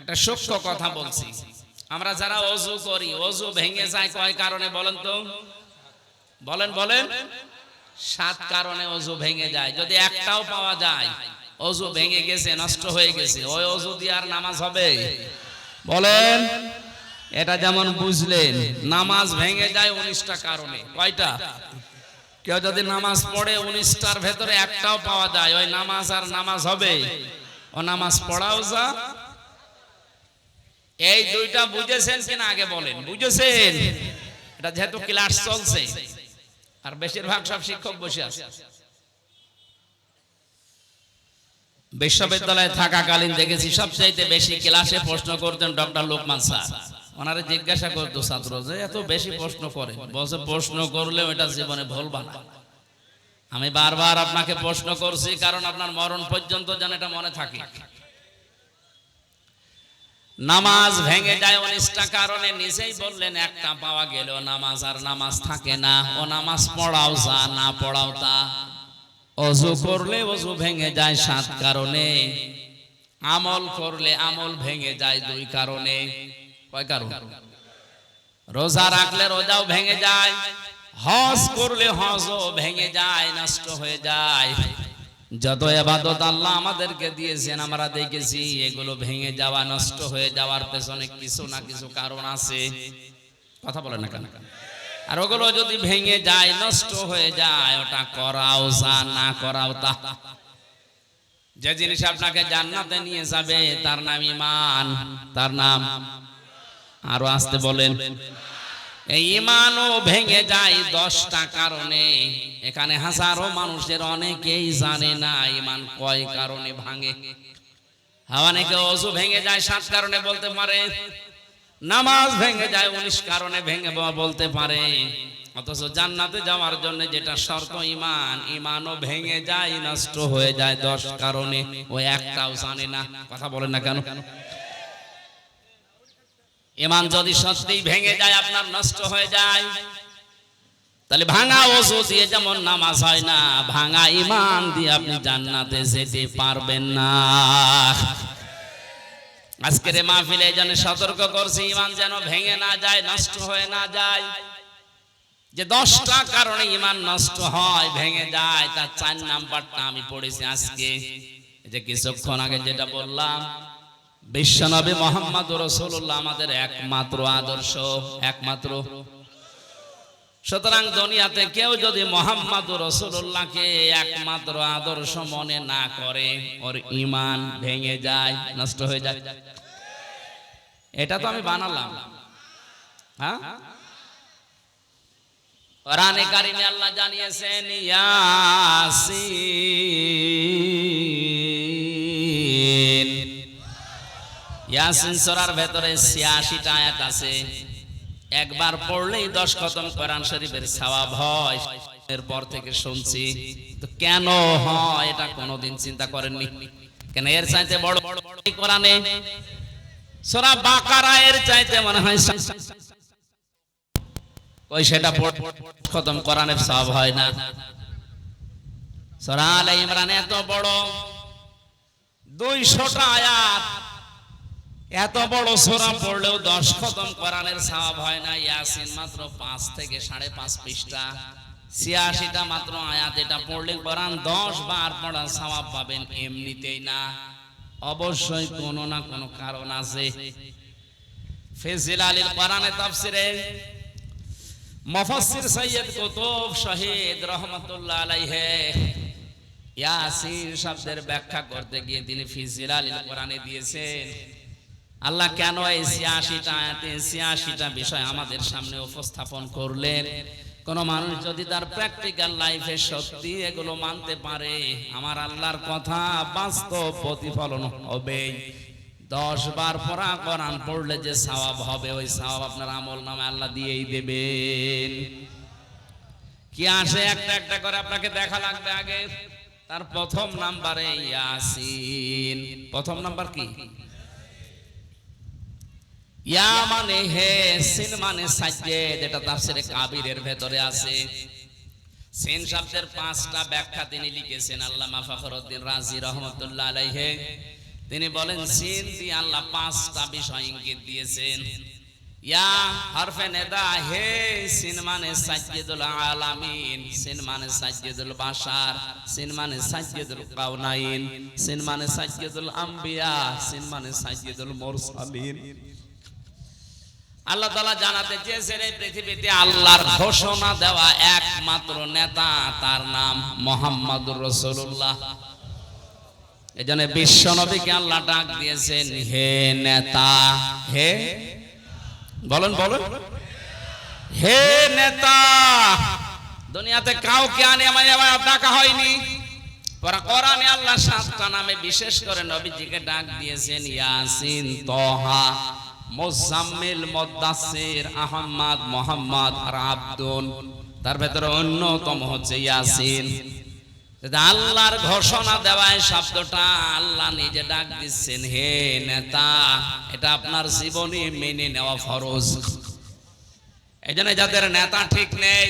একটা সূক্ষ্ম কথা বলছি। আমরা যারা অজু করি, অজু ভেঙে যায় কয় কারণে বলেন তো? বলেন বলেন। সাত কারণে অজু ভেঙে যায়। যদি একটাও পাওয়া যায়, অজু ভেঙে গেছে, নষ্ট হয়ে গেছে, ওই অজু দিয়ে আর নামাজ হবে? বলেন। এটা যেমন বুঝলেন, নামাজ ভেঙে যায় উনিশটা কারণে। কয়টা? কেউ যদি নামাজ পড়ে উনিশটার ভেতরে একটাও পাওয়া যায়, ওই নামাজ আর নামাজ হবে? ও নামাজ পড়াও যা এই দুইটা বুঝেছেন কিনা আগে বলেন, বুঝেছেন? এটা যেহেতু ক্লাস চলছে, আর বেশিরভাগ সব শিক্ষক বসে আছে। বিশ্ববিদ্যালয়ে থাকাকালীন দেখেছি, সবচাইতে বেশি ক্লাসে প্রশ্ন করতেন ডক্টর লোকমান স্যার। ওনারা জিজ্ঞাসা করতো ছাত্র, যে এত বেশি প্রশ্ন করে বলছে, প্রশ্ন করলেও এটা জীবনে ভুলবা না। আমি বারবার আপনাকে প্রশ্ন করছি, কারণ আপনার মরণ পর্যন্ত যেন এটা মনে থাকে। নামাজ ভেঙে যায় অনিষ্টা কারণে নিজেই বললেন একটা পাওয়া গেল নামাজ আর নামাজ থাকে না। ও নামাজ পড়াও যা না পড়াও তা। অজু করলে অজু ভেঙে যায় সাত কারণে। আমল করলে আমল ভেঙে যায় দুই কারণে। কয় কারণ? রোজা রাখলে রোজাও ভেঙে যায়। হজ করলে হজও ভেঙে যায় নষ্ট হয়ে যায়। যত এবাদত আল্লাহ আমাদেরকে দিয়েছেন, আমরা দেখেছি এগুলো ভেঙে যাওয়া, নষ্ট হয়ে যাওয়ার পেছনে কিছু না কিছু কারণ আছে। কথা বলে না কেন? আর ওগুলো যদি ভেঙে যায়, নষ্ট হয়ে যায়, ওটা করাও যা না করাও তা। যে জিনিস আপনাকে জান্নাতে নিয়ে যাবে, তার নাম ইমান তার নাম আরও আসতে বলেন। ইমানও ভেঙে যায় দশটা কারণে। এখানে হাজারো মানুষের অনেকেই জানে না ইমান কয় কারণে ভাঙে। অনেকে অজু ভেঙে যায়, সাত কারণে বলতে পারে। নামাজ ভেঙে যায়, উনিশ কারণে ভেঙে বলতে পারে। অথচ জান্নাতে যাওয়ার জন্য যেটা শর্ত ইমান, ইমানও ভেঙে যায়, নষ্ট হয়ে যায় দশ কারণে। ও একটাও জানে না। কথা বলে না কেন? ইমান যদি সত্যিই ভেঙে যায়, আপনার নষ্ট হয়ে যায়। তাহলে ভাঙা ওজু দিয়ে যেমন নামাজ হয় না, ভাঙা ইমান দিয়ে আপনি জান্নাতে যেতে পারবেন না। আজকের মাহফিলে এই জন্য সতর্ক করছি ইমান যেন ভেঙে না যায়, নষ্ট হয়ে না যায়। যে দশটা কারণে ইমান নষ্ট হয়, ভেঙে যায়, তার চার নাম্বারটা আমি পড়েছি আজকে। যে কিছুক্ষণ আগে যেটা বললাম বিশ্বনবী মোহাম্মদ রসুল্লাহ আমাদের একমাত্র আদর্শ, একমাত্র। সুতরাং দুনিয়াতে কেউ যদি মোহাম্মদ রসুল্লাহকে একমাত্র আদর্শ মনে না করে, ওর ইমান ভেঙে যায়, নষ্ট হয়ে যায়। এটা তো আমি বানালাম। হ্যাঁ? রানে কারিমে আল্লাহ জানিয়েছেন, ইয়াসিন। ইয়াসিন সূরার ভেতরে 86টা আয়াত আছে। একবার পড়লেই 10 খতম কোরআন শরীফের সওয়াব হয়। এরপর থেকে শুনছি, তো কেন হয়? এটা কোনোদিন চিন্তা করেননি? কেন এর চাইতে বড় বড় কোরআনে? সূরা বাকারা এর চাইতে মনে হয় ওই সেটা পড় খতম কোরআনের সওয়াব হয় না। সূরা আলে ইমরান এত বড়। 200টা আয়াত এত বড় সোরা পড়লেও দশ খতম কোরআনের সওয়াব হয় না। ইয়াসিন মাত্র পাঁচ থেকে সাড়ে পাঁচ পৃষ্ঠা। ছিয়াশিটা মাত্র আয়াত এটা পড়লে কোরআন দশ বার পড়া সওয়াব পাবেন এমনিতেই না। অবশ্যই কোনো না কোনো কারণ আছে। ফেজিল আলীর কোরআনে তাফসিরে মুফাসসির সৈয়দ কুতুব শহীদ রহমাতুল্লাহ আলাইহি। ইয়াসিন শব্দের ব্যাখ্যা করতে গিয়ে তিনি ফিজিল আলীর কোরআনে দিয়েছেন। আল্লাহ কেন এই ছিয়াশিটা ছিয়াশিটা বিষয় আমাদের সামনে উপস্থাপন করলেন? কোন মানুষ যদি তার প্র্যাকটিক্যাল লাইফে সত্যি এগুলো মানতে পারে, আমার আল্লাহর কথা বাস্তব প্রতিফলন হবে দশ বার পড়া কোরআন পড়লে যে সওয়াব হবে, ওই সওয়াব আপনার আমল নামে আল্লাহ দিয়েই দেবেন। কি আসে একটা একটা করে আপনাকে দেখা লাগবে আগে? তার প্রথম নাম্বারে ইয়াসিন। প্রথম নাম্বার কি? ইয়া মানে হে সিন মানে সাজ্জেদ এটা তাফসিরে কাবিরের ভেতরে আছে। সিন শব্দের পাঁচটা ব্যাখ্যা তিনি লিখেছেন আল্লামা ফখরউদ্দিন রাজি রহমাতুল্লাহ আলাইহি। তিনি বলেন সিন দিয়ে আল্লাহ পাঁচটা বিষয় ইঙ্গিত দিয়েছেন। ইয়া হরফে নেদা হে সিন মানে সাজ্জিদুল আলামিন সিন মানে সাজ্জিদুল বাশার সিন মানে সাজ্জিদুল কাউনাইন সিন মানে সাজ্জিদুল আম্বিয়া সিন মানে সাজ্জিদুল মুরসালিন। আল্লাহ তালা জানাতে চেয়েছেন এই পৃথিবীতে আল্লাহর ঘোষণা দেওয়া একমাত্র নেতা, তার নাম মোহাম্মদুর রাসূলুল্লাহ। এজন্য বিশ্ব নবীকে আল্লাহ ডাক দিয়েছেন, হে নেতা, হে বলেন বলেন। হে নেতা, দুনিয়াতে কাউকে আনে আমার ডাকা হয়নি। কোরআনে আল্লাহ সাতটা নামে বিশেষ করে নবীজিকে ডাক দিয়েছেন, ইয়াসিন, তহা। মুজাম্মিল মদ্দাসের আহম্মদ মোহাম্মদ আর আব্দুল তার ভেতরে অন্যতম হচ্ছে ইয়াসিন। আল্লাহর ঘোষণা দেওয়ায় শব্দটা আল্লাহ নিজে ডাক দিচ্ছেন, হে নেতা, এটা আপনার জীবনে মেনে নেওয়া ফরজ। এই জন্য যাদের নেতা ঠিক নেই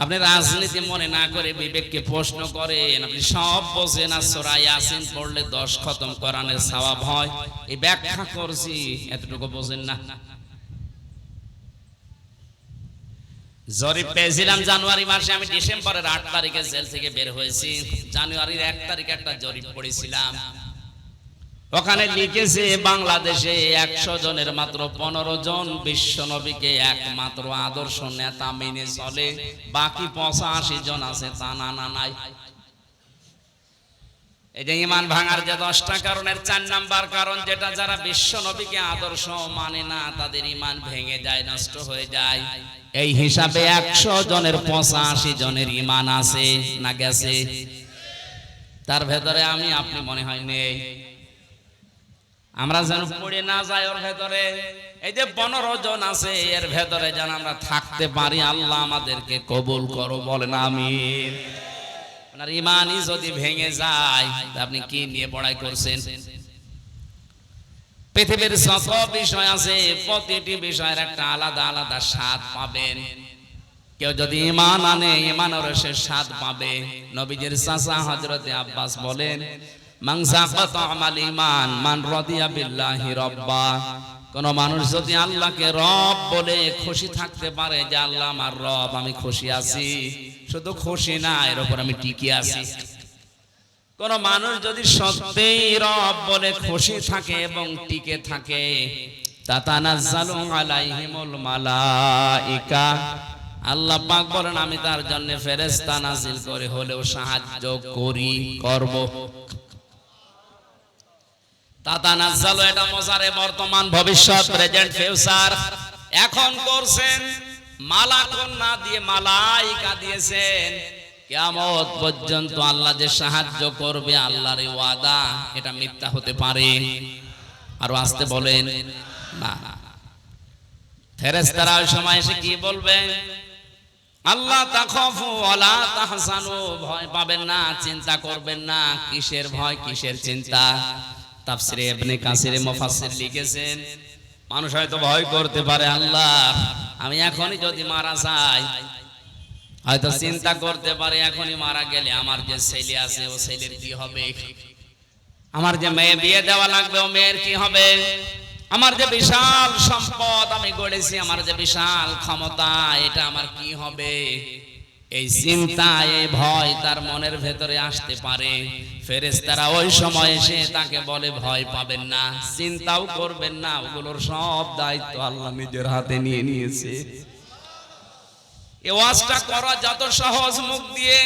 আপনি রাজনীতি মনে না করে বিবেককে প্রশ্ন করেন, আপনি সব বোঝেন আর সোরাই আসেন পড়লে দশ খতম কোরআনের সওয়াব হয়। এই ব্যাখ্যা করছি, এতটুকু বোঝেন না। জরিপ পেয়েছিলাম জানুয়ারি মাসে, আমি ডিসেম্বরের আট তারিখে জেল থেকে বের হয়েছি। জানুয়ারির এক তারিখে একটা জরিপ পড়েছিলাম। ওখানে লিখেছে, বাংলাদেশে একশো জনের মাত্র পনেরো জন বিশ্ব নবীকে একমাত্র আদর্শ নেতা মেনে চলে। বাকি পঁচাশি জন আছে, তা না নাই। এই যে ইমান ভাঙার যে দশটা কারণের চার নাম্বার কারণ, যেটা যারা বিশ্ব নবীকে আদর্শ মানে না, তাদের ইমান ভেঙে যায়, নষ্ট হয়ে যায়। এই হিসাবে একশো জনের পঁচাশি জনের ইমান আছে না গেছে? তার ভেতরে আমি, আপনি মনে হয় নেই। আমরা যেন পড়ে না যাই ওর ভেতরে। এই যে পনেরো জন আছে, এর ভেতরে যেন আমরা থাকতে পারি, আল্লাহ আমাদেরকে কবুল করো, বলেন আমি আপনার ইমানই যদি ভেঙে যায় আপনি কি নিয়ে পড়াই করছেন? পৃথিবীর যত বিষয় আছে, প্রতিটি বিষয়ের একটা আলাদা আলাদা স্বাদ পাবেন। কেউ যদি ইমান আনে, ইমানের সে স্বাদ পাবে। নবীজির চাচা হজরতে আব্বাস বলেন কোন মানুষ যদি আল্লাহকে রব বলে খুশি থাকতে পারে যে আল্লাহ আমার রব, আমি খুশি আছি। শুধু খুশি না, এর উপর আমি টিকে আছি। কোন মানুষ যদি সত্যিই রব বলে খুশি থাকে এবং টিকে থাকে আল্লাহ পাক বলেন, আমি তার জন্য ফেরেস্তা নাজিল করে হলেও সাহায্য করি, করব। তাতানাজ্জালু এটা মজারে বর্তমান ভবিষ্যৎ প্রেজেন্ট ফিউচার এখন করছেন মালাকুন না দিয়ে মালাইকা দিয়েছেন। কিয়ামত পর্যন্ত আল্লাহ যে সাহায্য করবে, আল্লাহর ওয়াদা, এটা মিথ্যা হতে পারে। আরও আসতে বলেন। না। ফেরেশতারা ওই সময় এসে কি বলবে? আল্লাহ তাখাফু ওয়ালা তাহসানু। ভয় পাবেন না, চিন্তা করবেন না, কিসের ভয়, কিসের চিন্তা? তাফসিরে ইবনে কাসিরে মুফাসসির লিখেছেন মানুষ হয়তো ভয় করতে পারে আল্লাহ আমি এখনই যদি মারা যাই হয়তো চিন্তা করতে পারে এখনই মারা গেলে আমার যে ছেলে আছে ও ছেলের কি হবে? আমার যে মেয়ে বিয়ে দেওয়া লাগবে ও মেয়ের কি হবে? আমার যে বিশাল সম্পদ আমি গড়েছি আমার যে বিশাল ক্ষমতা এটা আমার কি হবে? এই চিন্তা এই ভয় তার মনের ভেতরে আসতে পারে। ফেরেশতারা ওই সময় এসে তাকে বলে ভয় পাবেন না চিন্তাও করবেন না ওগুলোর সব দায়িত্ব আল্লাহ নিজের হাতে নিয়ে নিয়েছে। ওয়াজটা করা যত সহজ মুখ দিয়ে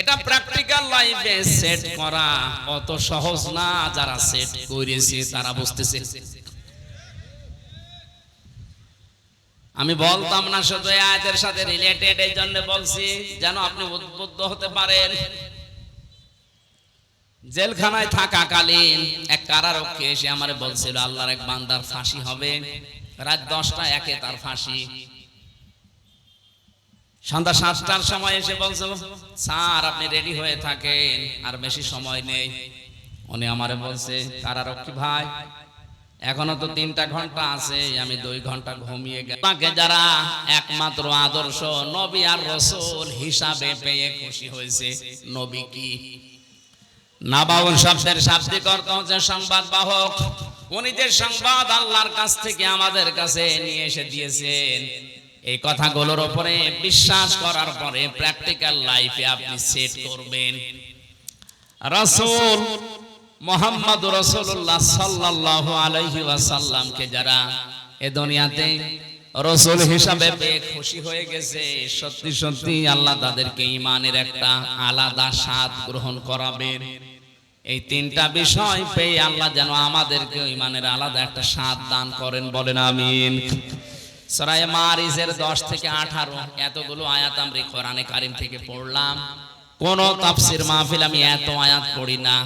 এটা প্র্যাকটিক্যাল লাইফে সেট করা অত সহজ না যারা সেট করেছে তারা বুঝতেছে। আমি বলতাম না, শুধু আয়াতের সাথে রিলেটেড এই জন্য বলছি যেন আপনি উদ্বুদ্ধ হতে পারেন। জেলখানায় থাকাকালীন এক কারারক্ষী এসে আমারে বলছিল, আল্লাহর এক বান্দার ফাঁসি হবে। রাত দশটা একে তার ফাঁসি। সন্ধ্যা সাতটার সময় এসে বলছো, স্যার, আপনি রেডি হয়ে থাকেন, আর বেশি সময় নেই। উনি আমারে বলছে, কারারক্ষী ভাই এখনও তো তিনটা ঘণ্টা আছে, আমি দুই ঘণ্টা ঘুমিয়ে গেলাম। যারা একমাত্র আদর্শ নবী আর রসুল হিসাবে পেয়ে খুশি হয়েছে, নবী কি? সংবাদ কাছ থেকে আমাদের কাছে নিয়ে এসে দিয়েছেন, এই উপরে বিশ্বাস করার পরে প্র্যাকটিক্যাল লাইফে আপনি সেট করবেন। রাসূল মোহাম্মদ রসুল্লাহ সাল্লাল্লাহু আলাইহি ওয়াসাল্লামকে যারা এ দুনিয়াতে রসুল হিসাবে পেয়ে খুশি হয়ে গেছে, সত্যি সত্যি আল্লাহ তাদেরকে ইমানের একটা আলাদা স্বাদ গ্রহণ করাবেন এই তিনটা বিষয় পেয়ে আল্লাহ যেন আমাদেরকে ইমানের আলাদা একটা স্বাদ দান করেন, বলেন আমিন। সরাই মারিজের দশ থেকে আঠারো, এতগুলো আয়াত আমরা কোরআনে কারিম থেকে পড়লাম। কোন তাফসির মাহফিল আমি এত আয়াত পড়ি না।